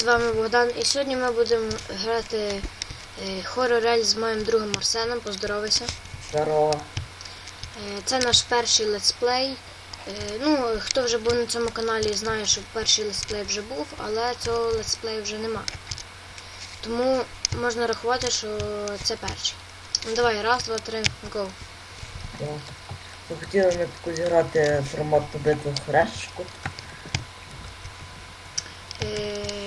з вами Богдан, і сьогодні ми будемо грати е, хорорель з моїм другом Арсеном. Поздоровайся. Здорово. Е, це наш перший летсплей. Е, ну, хто вже був на цьому каналі, знає, що перший летсплей вже був, але цього летсплею вже нема. Тому можна рахувати, що це перший. Ну давай, раз, два, три, го. Да. Хотіли ми таку зіграти форматну битву хрещку. Е,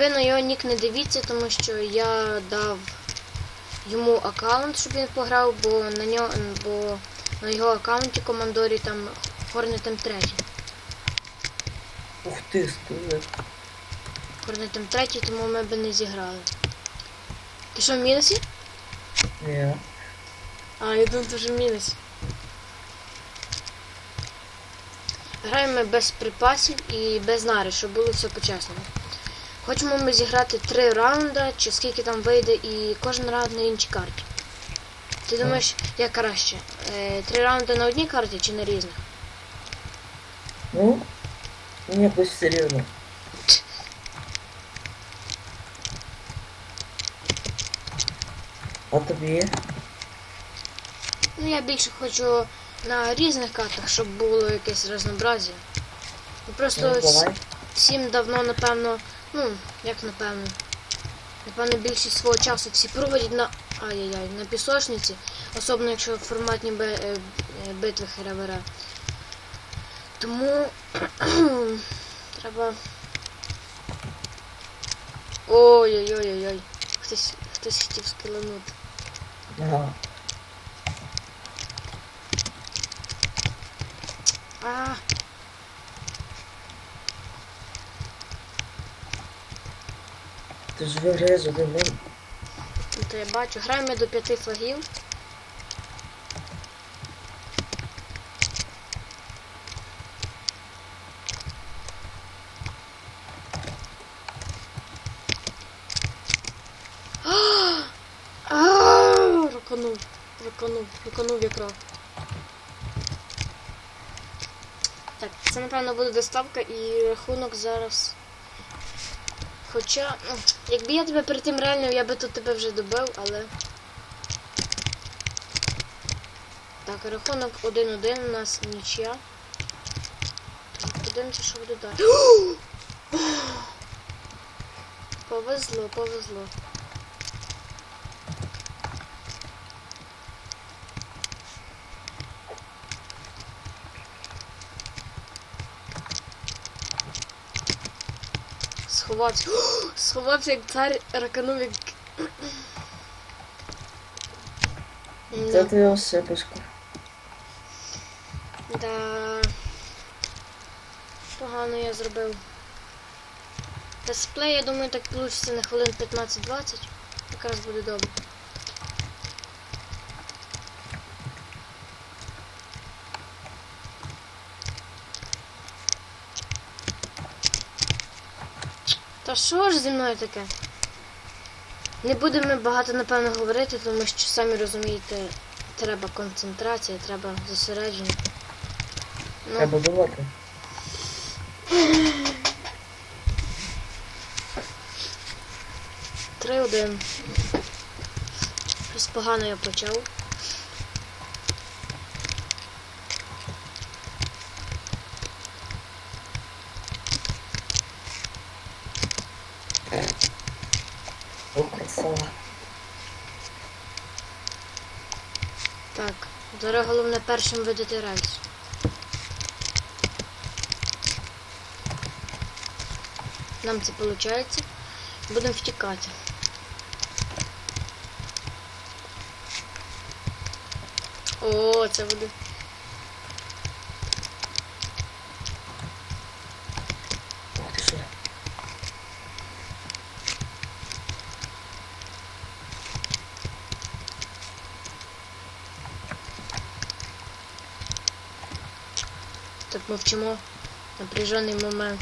ви на його нік не дивіться, тому що я дав йому аккаунт, щоб він пограв, бо на нього, бо на його аккаунті командорі там Хорнетем 3. Ух ти, стули. Хорнетем 3, тому ми би не зіграли. Ти що в мінусі? Ні. А, я думаю, ти вже в мінусі. Граємо без припасів і без нари, щоб було все по-чесному. Хочемо ми зіграти три раунди, чи скільки там вийде, і кожен раунд на іншій карті. Ти думаєш, як краще? Е, три раунди на одній карті чи на різних? Ну, мені якось все рівно. А тобі? Ну я більше хочу на різних картах, щоб було якесь разнообразие. Ну, Просто Ну, всім давно, напевно, ну, як напевно. Напевно, більшість свого часу всі проводять на ай-яй-яй, на пісочниці, особливо якщо в форматні би- е, е, битви херевера. Тому треба. Ой-ой-ой-ой-ой. Хтось, хтось хотів скиланути. Ага. А, Ти ж один день. ну, то я бачу. Граємо до п'яти флагів. Руканув, руканув, руканув як рак. Так, це напевно буде доставка і рахунок зараз. Хоча, ну, якби я тебе перед тим реально, я би тут тебе вже добив, але. Так, рахунок 1-1 у нас нічия. Так, подивимося, що буде далі. Повезло, повезло. Сховався. Сховався як цар раканув як. Це Да. твоя. Да. Погано я зробив. Дисплей, я думаю, так вийде на хвилин 15-20. Якраз буде добре. Та що ж зі мною таке? Не будемо багато, напевно, говорити, тому що самі розумієте, треба концентрація, треба зосередження. Ну, Треба думати. Три один. Щось погано я почав. О, красава. Так, зараз головне першим видати рельс. Нам це виходить. Будемо втікати. О, це буде. Ух ти що. Так мовчимо. Напряжений момент.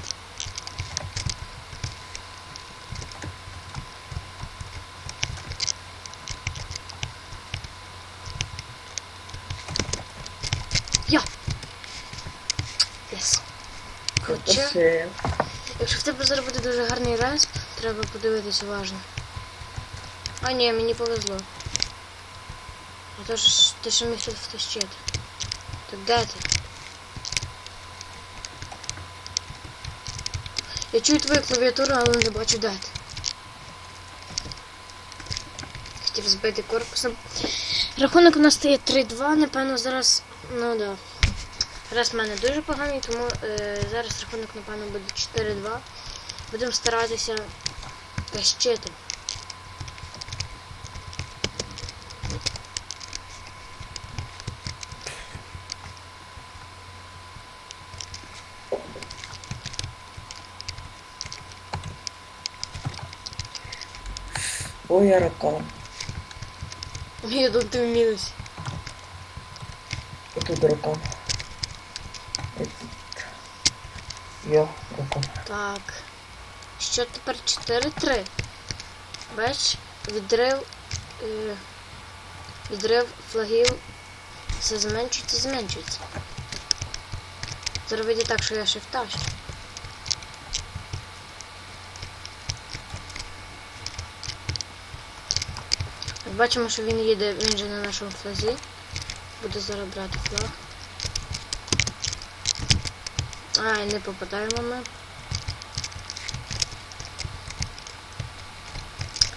Я! Єс. Хоча, якщо в тебе зараз буде дуже гарний респ, треба подивитись уважно. А ні, мені повезло. А то ж ти ще міг тут втащити. Так де ти? Я чую твою клавіатуру, але не бачу дати. Хотів збити корпусом. Рахунок у нас стає 3-2, напевно, зараз. Ну да. Раз в мене дуже поганий, тому е, зараз рахунок, напевно, буде 4-2. Будемо старатися тащити. Ой, я ракан. Я тут ти в мінусі. І тут ракан. І тут. Я ракан. Так. Що тепер 4-3. Бач, відрив. Е, відрив флагів. Все зменшується, зменшується. Вийде так, що я ще втащу. Бачимо, що він їде, він же на нашому флазі. Буде зараз брати флаг. Ай, не попадаємо ми.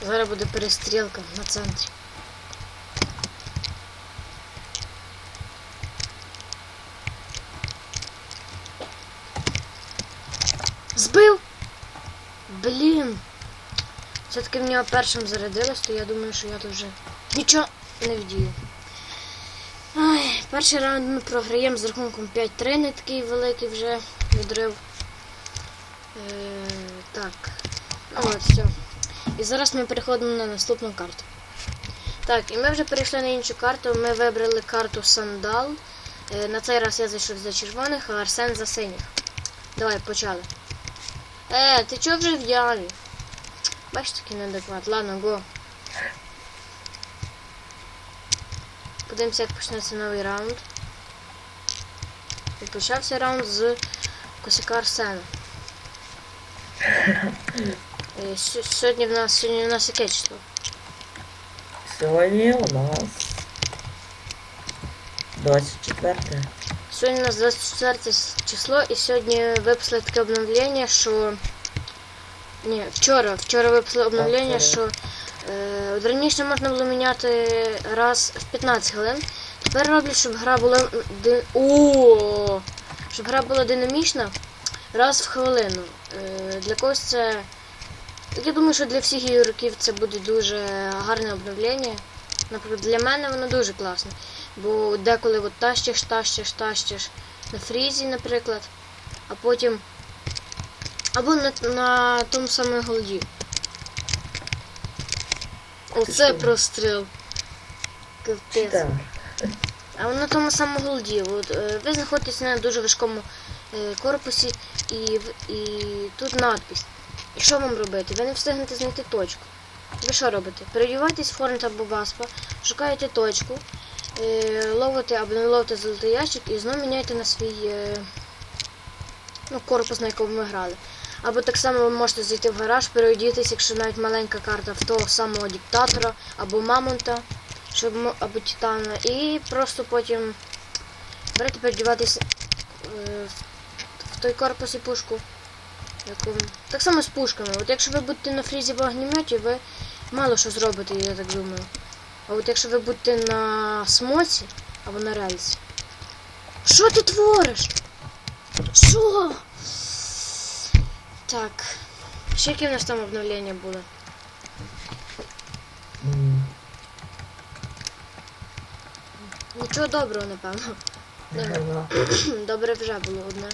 Зараз буде перестрілка на центрі. Все-таки в нього першим зарядилось, то я думаю, що я тут вже нічого не вдію. Ай, перший раунд ми програємо з рахунком 5-3, не такий великий вже відрив. Е, так. От, все. І зараз ми переходимо на наступну карту. Так, і ми вже перейшли на іншу карту. Ми вибрали карту Сандал. Е, на цей раз я зайшов за червоних, а Арсен за синіх. Давай, почали. Е, ти чого вже в? Бачиш такий неадекват. Ладно, го. Подивимося, як почнеться новий раунд. І почався раунд з косяка Арсена. Е, с- Сьогодні в нас сьогодні в нас яке число? Сьогодні у нас 24. Сьогодні у нас 24 число і сьогодні випустили таке обновлення, що. Ні, вчора. Вчора випустили обновлення, що е, от раніше можна було міняти раз в 15 хвилин. Тепер роблять, щоб гра була ди... О, щоб гра була динамічна раз в хвилину. Е, для когось це. Я думаю, що для всіх ігроків це буде дуже гарне обновлення. Наприклад, для мене воно дуже класне. Бо деколи от тащиш, тащиш, тащиш на фрізі, наприклад, а потім. Або на, на тому самому голді. Оце простріл. Капець. Так. А на тому самому голді. От, е, ви знаходитесь на дуже важкому е, корпусі і, і тут надпись. І що вам робити? Ви не встигнете знайти точку. Ви що робите? Переодівайтесь в Хорнет або Васпа, шукаєте точку, е, ловите або не ловите золотий ящик і знову міняєте на свій ну, корпус, на якому ми грали. Або так само ви можете зайти в гараж, переодітися, якщо навіть маленька карта в того самого диктатора або мамонта, щоб, або титана, і просто потім берете переодіватися е, в той корпус і пушку. Яку... Так само з пушками. От якщо ви будете на фрізі в огнеметі, ви мало що зробите, я так думаю. А от якщо ви будете на смоці або на рельсі. Що ти твориш? Що? Так. Ще які в нас там обновлення були? М, Нічого доброго, напевно. Добре вже було одне.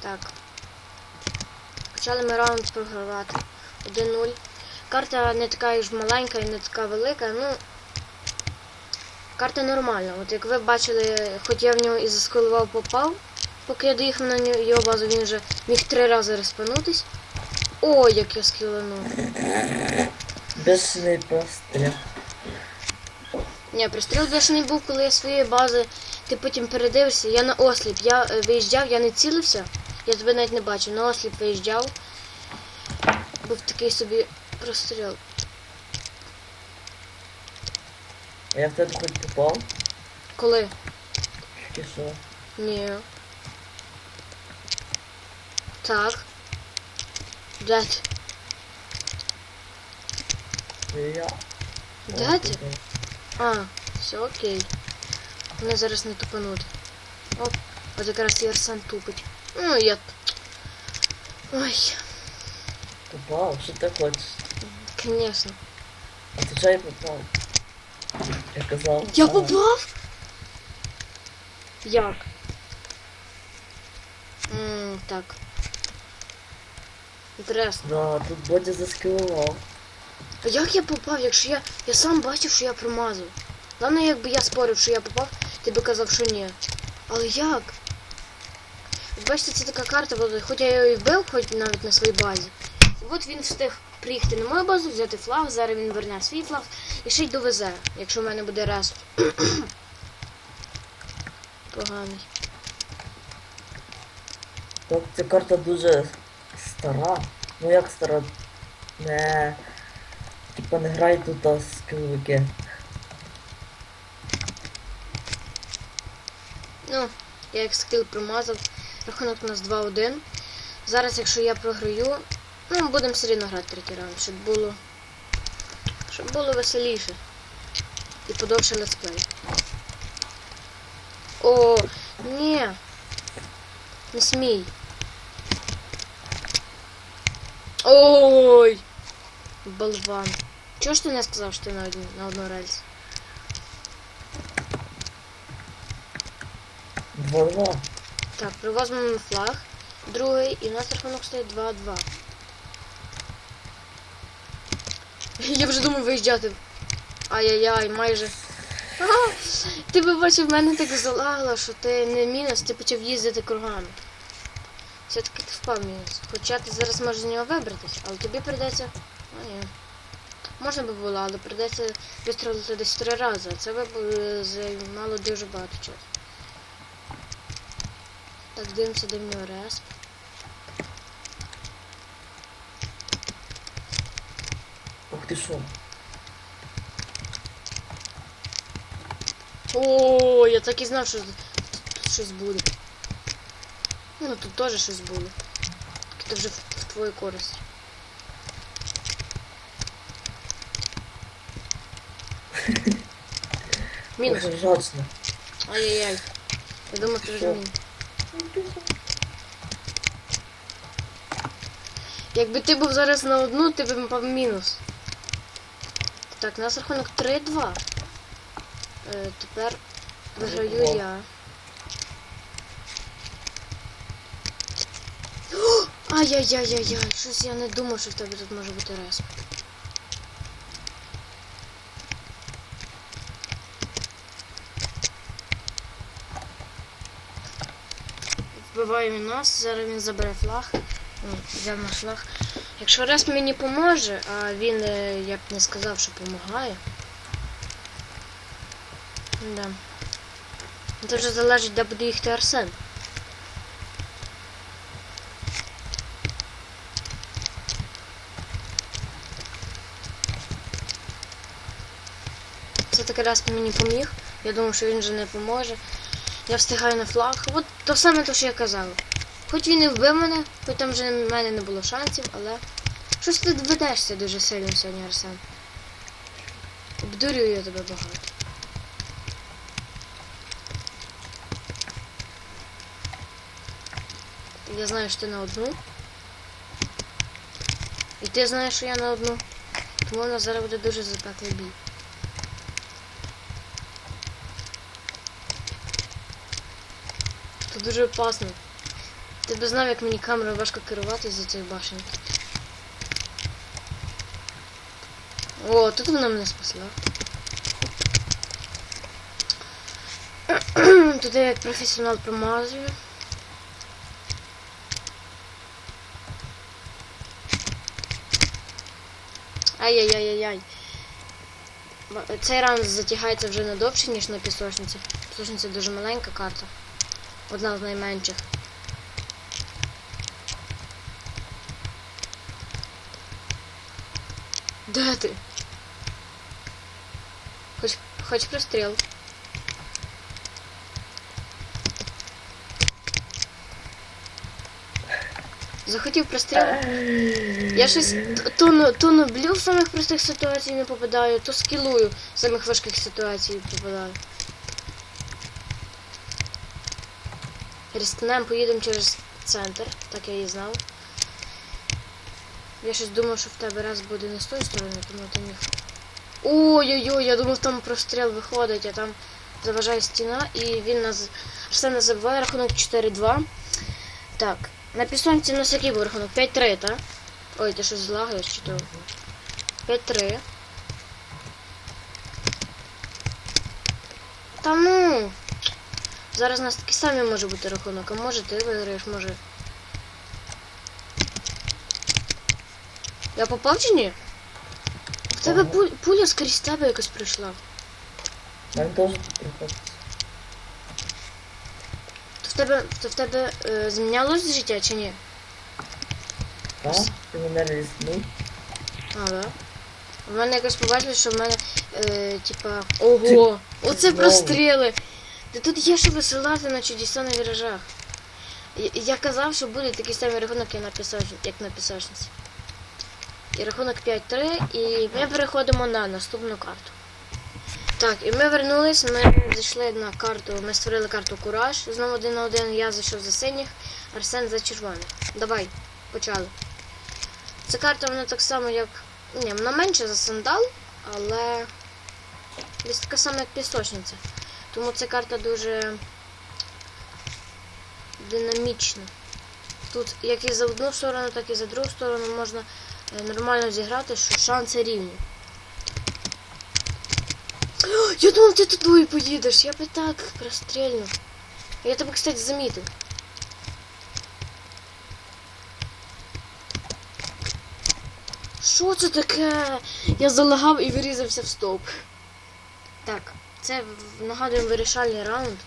Так. Почали ми раунд програвати. 1-0. Карта не така ж маленька і не така велика, ну. Карта нормальна. От як ви бачили, хоч я в нього і заскулував попав, поки я доїхав на його базу, він вже міг три рази респанутись. Ой, як я скіланув. Бешений постріл. Ні, пристріл бешений був, коли я своєї бази, ти потім передивишся, я на осліп. Я е, виїжджав, я не цілився. Я тебе навіть не бачив. На осліп виїжджав. Був такий собі розстріл. А я в тебе хоч попав? Коли? Чи що? Ні. Так. Де ти? Я. Де ти? А, все окей. Мене зараз не тупануть. Оп, от якраз і Арсен тупить. Ну, я. Ой, Попав, що ти хочеш? звісно. А ти чай попав? Я казав. Я попав? Як? Ммм, так. Інтересно. Да, тут Бодя заскілував. А як я попав, якщо я. Я сам бачив, що я промазав. Головне, якби я спорив, що я попав, ти би казав, що ні. Але як? Бачите, це така карта, хоч я його і вбив, хоч навіть на своїй базі. І от він встиг приїхати на мою базу, взяти флаг, зараз він верне свій флаг і ще й довезе, якщо в мене буде рест. Поганий. Так, ця карта дуже стара. Ну як стара? Не. Типа не грай тут а скіловики. Ну, я як скіл промазав. Рахунок у нас 2-1. Зараз, якщо я програю, ну, будемо все рівно грати третій раунд, щоб було. Щоб було веселіше. І подовше летсплей. О, ні. Не смій. Ой! Болван. Чого ж ти не сказав, що ти на, одні, на одну рельс? Два-два. Так, привозимо флаг. Другий, і у нас рахунок стоїть 2-2. Я вже думаю виїжджати. Ай-яй-яй, майже. Ти би бачив, мене так залагало, що ти не мінус, ти почав їздити кругами. Все-таки ти впав мінус. Хоча ти зараз можеш з нього вибратися, але тобі прийдеться. А ні. Можна би було, але прийдеться вистрілити десь три рази, це би займало дуже багато часу. Так, дивимося, в нього респ. Ти що? О, я так і знав, що тут щось буде. Ну, тут теж щось буде. Так це вже в, твою користь. Мінус. Жачно. Ай-яй-яй. Я думав, це вже Що? мінус. Якби ти був зараз на одну, ти б попав в мінус. Так, у нас рахунок 3-2. Е, тепер виграю я. Ай-яй-яй-яй-яй, щось я не думав, що в тебе тут може бути респ. Вбиває він нас, зараз він забере флаг. Ну, взяв наш флаг. Якщо респ мені поможе, а він, е, я б не сказав, що допомагає. Да. Це вже залежить, де буде їхати Арсен. Це таки раз мені поміг. Я думав, що він вже не поможе. Я встигаю на флаг. От то саме те, що я казала. Хоч він і вбив мене, хоч там вже в мене не було шансів, але щось ти ведешся дуже сильно сьогодні, Арсен. Обдурюю я тебе багато. Я знаю, що ти на одну. І ти знаєш, що я на одну. Тому у нас зараз буде дуже запеклий бій. Це дуже опасно. Ти б знав, як мені камерою важко керувати за цих башень. О, тут вона мене спасла. Тут я як професіонал промазую. Ай-яй-яй-яй-яй. Цей раунд затягається вже не довше, ніж на пісочниці. Слушай, дуже маленька карта. Одна з найменших. Де ти? Хоч, хоч простріл. Захотів простріл. Я щось то, ну- то люблю в самих простих ситуаціях не попадаю, то скілую в самих важких ситуаціях попадаю. Рискнем, поїдемо через центр, так я і знав. Я щось думав, що в тебе раз буде не з тої сторони, тому ти міг. Ой-ой-ой, я думав, там простріл виходить, а там заважає стіна і він нас. Нас забиває рахунок 4-2. Так, на пісонці у нас який був рахунок? 5-3, так? Ой, ти щось злагаєш чи то? 5-3. Та ну. Зараз у нас такий самий може бути рахунок, а може ти виграєш, може. Я попав чи ні? В тебе пуль- пуля скрізь тебе якось прийшла. Нам теж приходиться. То в тебе, то в тебе е, змінялось життя чи ні? Так? Ти мене різнув. А, да. У мене якось побачили, що в мене, е, типа, ого, оце знову. простріли. Та тут є що висилати на чудеса на віражах. Я, я казав, що буде такий самий рахунок, як на, пісоч... як на. І рахунок 5-3, і ми переходимо на наступну карту. Так, і ми вернулись, ми зайшли на карту, ми створили карту Кураж, знову один на один, я зайшов за синіх, Арсен за червоних. Давай, почали. Ця карта вона так само, як. Ні, вона менша за сандал, але десь така сама, як пісочниця. Тому ця карта дуже динамічна. Тут як і за одну сторону, так і за другу сторону можна нормально зіграти, що шанси рівні. Я думав, ти туди поїдеш, я би так прострільнув. Я тебе, кстати, замітив. Що це таке? Я залагав і вирізався в стовп. Так, це нагадуємо вирішальний раунд.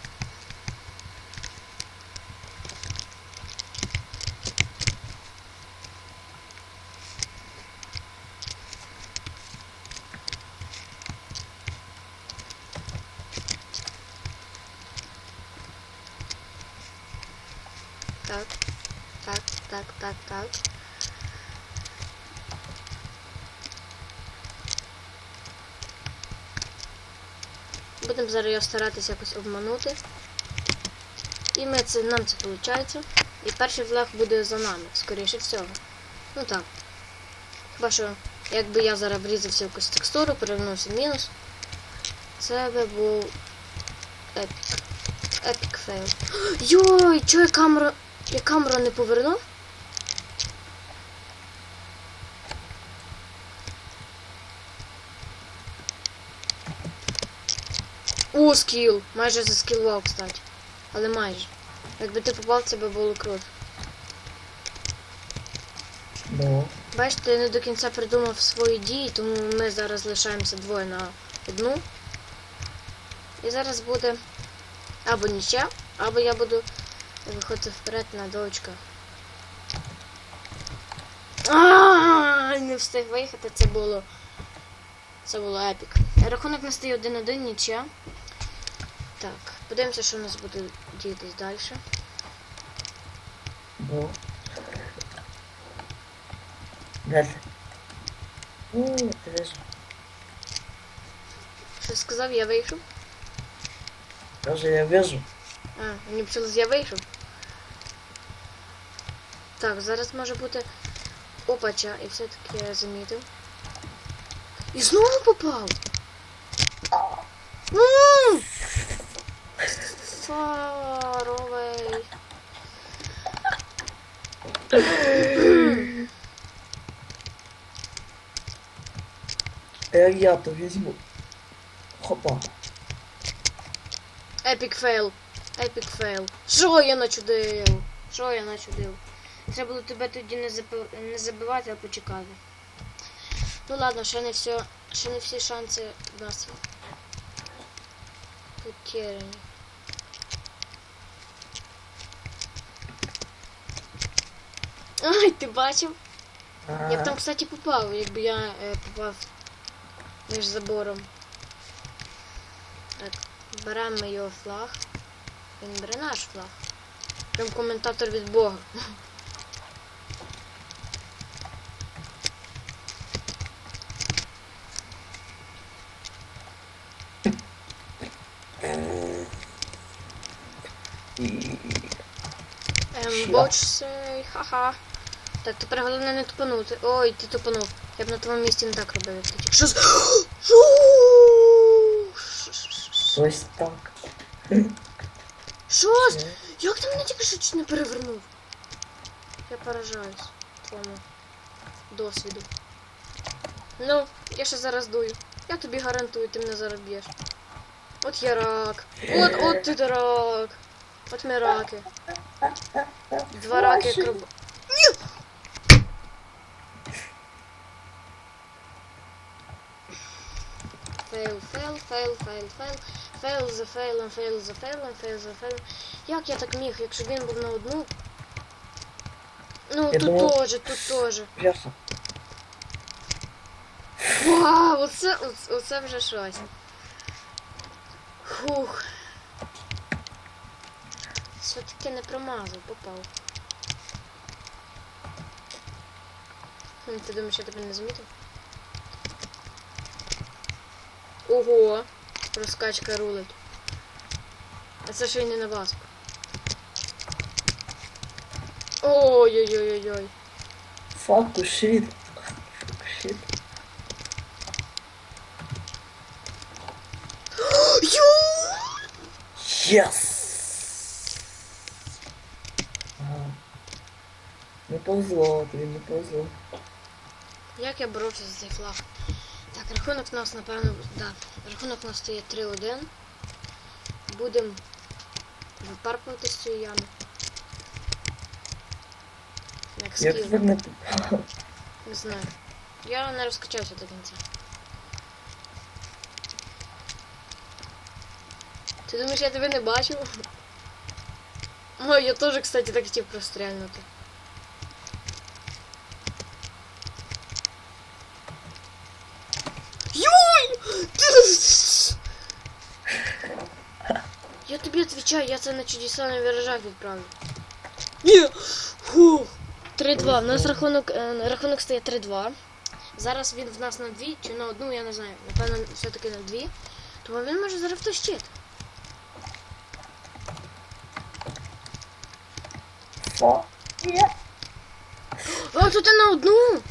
Так, так, так, так, так. Будемо зараз його старатися якось обманути. І ми це, нам це виходить. І перший флаг буде за нами, скоріше всього. Ну так. Хіба що, якби я зараз врізався в якусь текстуру, перевернувся в мінус, це би був епік. Епік фейл. Йой, чого я камеру. Я камеру не повернув? О, скіл! Майже заскілував, кстати. Але майже. Якби ти попав, це би було круто. Ну. Бачите, я не до кінця придумав свої дії, тому ми зараз лишаємося двоє на одну. І зараз буде або нічя, або я буду виходити вперед на дочка. А, не встиг виїхати, це було. Це було епік. Рахунок не стає 1-1, нічия. Так, подивимося, що у нас буде діятись далі. Ну. Ти? Ну, вижу. Що сказав, я вийшов? Каже, я вижу. А, мені почалось, я вийшов. Так, зараз може бути опача, і все-таки я замітив. І знову попав. М! Фаровий. Як я то візьму. Хопа. Епік фейл. Епік фейл. Що я начудив? Що я начудив? Треба було тебе тоді не, запи- не забивати, а почекати. Ну ладно, ще не все. Ще не всі шанси нас потеряні. Ай, ти бачив? Я б там, кстати, попав, якби я е, попав між забором. Так, беремо його флаг. Він бере наш флаг. Прям коментатор від Бога. Ем, Що? бочсей, ха-ха. Так, тепер головне не тупанути. Ой, ти тупанув. Я б на твоєму місці не так робив, Що з... Що? Ось так. Що? з- Як ти мене тільки що чуть не перевернув? Я поражаюсь твоєму досвіду. Ну, я ще зараз дую. Я тобі гарантую, ти мене зараз б'єш. От я рак. От, от ти рак. От ми раки. Два раки кроб. Фейл, фейл, фейл, фейл, фейл. Фейл за фейлом, фейл за фейлом, фейл за фейлом. Як я так міг, якщо він був на одну? Ну, Я тут думав- теж, тут теж. Пляса. Вау, оце, оце, вже щось. Фух. Все-таки не промазав, попав. Ти думаєш, я тебе не замітив? Ого! Розкачка рулить. А це ще й не на вас. Ой-ой-ой-ой-ой. Факу шит. Факу шит. Ю! Єс! Ага. Не повезло, тобі не повезло. Як я боровся за цей флаг? Так, рахунок у нас, напевно, да. Рахунок у нас стає 3-1. Будемо випарпувати з цієї ями. Як скіл, не попав? не знаю. Я не розкачався до кінця. Ти думаєш, я тебе не бачив? Ой, я теж, кстати, так хотів прострельнути. Йой! Ти- Відповідаю, я це на чудеса на виражах відправлю. Ні! Фух! 3-2. У нас рахунок, е, рахунок стає 3-2. Зараз він в нас на 2 чи на одну, я не знаю. Напевно, все-таки на 2. Тому він може зараз втащити. Є. А, тут і на одну.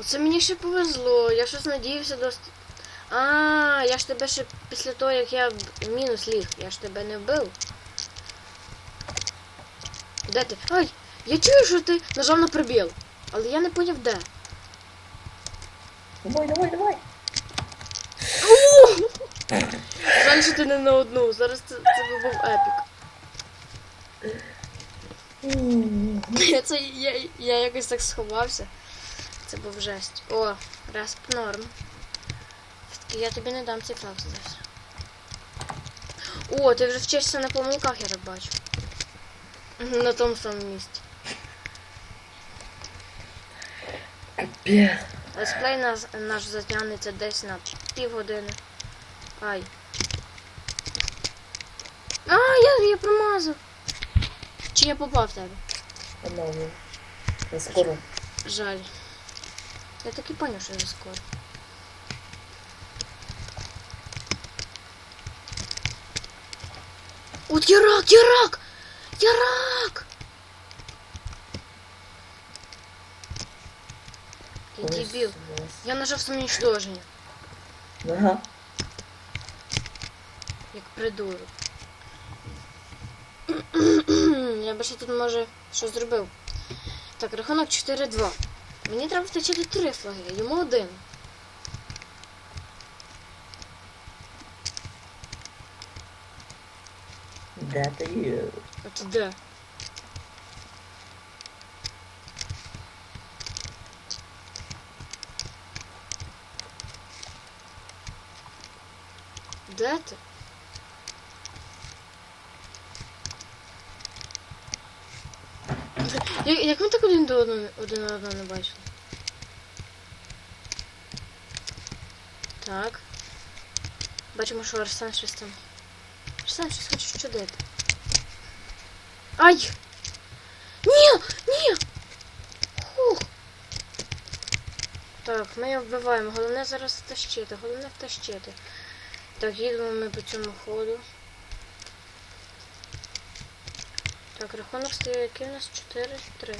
Оце мені ще повезло. Я щось надіявся досить. А, я ж тебе ще після того, як я в мінус ліг, я ж тебе не вбив. Де ти? Ай! Я чую, що ти нажав на прибіл. Але я не поняв де. Давай, давай, давай. Жаль, що ти не на одну. Зараз це, це був епік. Я, це, я, я якось так сховався. Це був жесть. О, респ норм. Я тобі не дам цей флаг зараз. О, ти вже вчишся на помилках, я так бачу. На тому самому місці. Капець. Летсплей наш, наш затягнеться десь на півгодини. Ай. А, я, я промазав. Чи я попав в тебе? По-новому. Я скоро. Жаль. Я так і поняв, що вже скоро. От я рак, я рак! Я рак! Я нас. Я нажав самоуничтоження, Ага. як придурок. Я ще тут може щось зробив. Так, рахунок 4-2. Мені треба втачати три флаги, йому один. Де ти є? От де? Де ти? Як, як ми так один до одного один одного не бачили? Так. Бачимо, що Арсен щось там. Арсен щось хоче чудити. Ай! Ні! Ні! Хух! Так, ми вбиваємо. Головне зараз втащити, головне втащити. Так, їдемо ми по цьому ходу. Так, рахунок стає який у нас 4-3.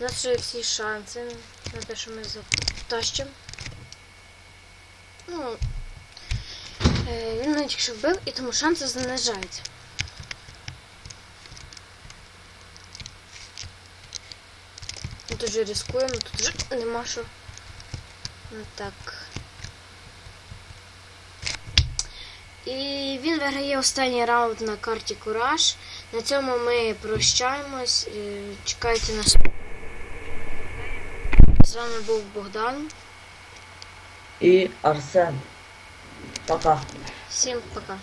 У нас ще є всі шанси на те, що ми затащимо. Ну, він мене тільки що вбив, і тому шанси знижаються. Ми тут же ризикуємо, тут же нема що. Ну так. І він виграє останній раунд на карті Кураж. На цьому ми прощаємось. Е, Чекайте нас. З вами був Богдан. І Арсен. Пока. Всем пока.